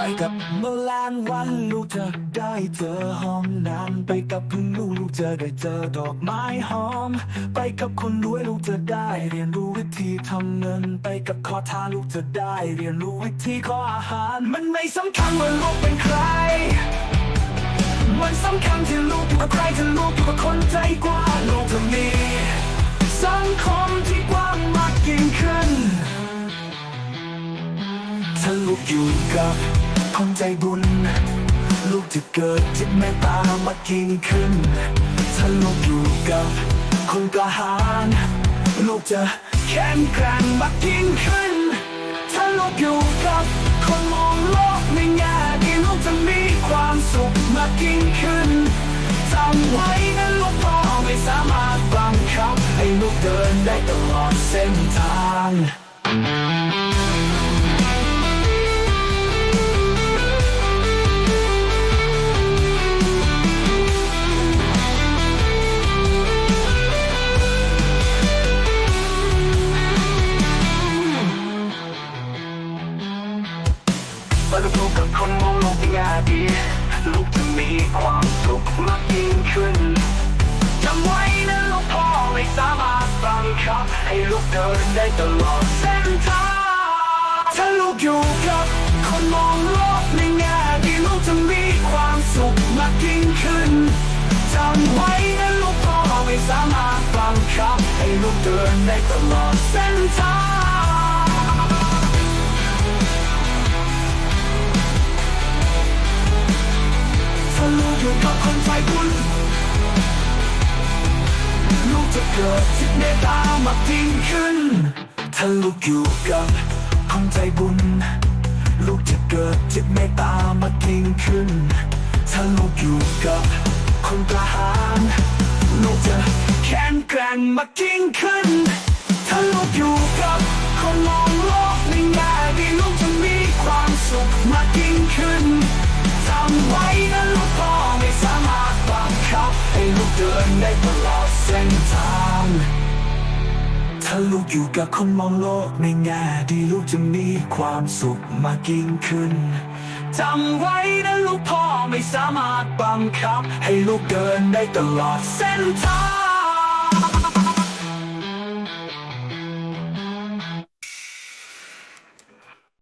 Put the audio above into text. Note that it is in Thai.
ไปกับเมื่อแลงวันลูกจะได้เจอห้องน้ำไปกับพึ่งลูกลูกจะได้เจอดอกไม้หอม ไปกับคนรวยลูกจะได้เรียนรู้วิธีทำเงิน ไปกับขอทานลูกจะได้เรียนรู้วิธีขออาหาร มันไม่สำคัญว่าลูกเป็นใคร มันสำคัญที่ลูกอยู่กับใครที่ลูกอยู่กับคนใจกว้างลูกจะมี สังคมที่กว้างมากยิ่งขึ้นถ้าลูกอยู่กับ คนใจบุญ ลูกจะเกิดจิตเมตตามากยิ่งขึ้น ถ้าลูกอยู่กับคนกล้าหาญลูกจะแข็งแกร่งมากยิ่งขึ้น ถ้าลูกอยู่กับคนมองโลกในแง่ดีลูกจะมีความสุขมากยิ่งขึ้นจำไว้นะลูกพ่อไม่สามารถบังคับให้ลูกเดินได้ตลอดเส้นทาง เมื่อลูกับคนมองโลกในแง่ดีลูกจะมีความสุขมากยิ่งขึ้นจำไว้นะลูกพ่อไม่สามารถบังคับให้ลูกเดินได้ตลอดเส้นทางถ้าลูกอยู่กับคนมองโลกในแง่ดีลูกจะมีความสุขมากยิ่งขึ้นจำไว้นะลูกพ่อไม่สามารถบังคับให้ลูกเดินได้ตลอดเส้นทาง อยู่กับคนใจบุญลูกจะเกิดจิตเมตตามากยิ่งขึ้น ถ้าลูกอยู่กับคนใจบุญ ลูกจะเกิดจิตเมตตามากยิ่งขึ้น ถ้าลูกอยู่กับคนกล้าหาญลูกจะแข็งแกร่งมากยิ่งขึ้น เดินได้ตลอดเส้นทางถ้าลูกอยู่กับคนมองโลกในแง่ดีลูกจะมีความสุขมากยิ่งขึ้นจำไว้นะลูกพ่อไม่สามารถบังคับ ให้ลูกเดินได้ตลอดเส้นทาง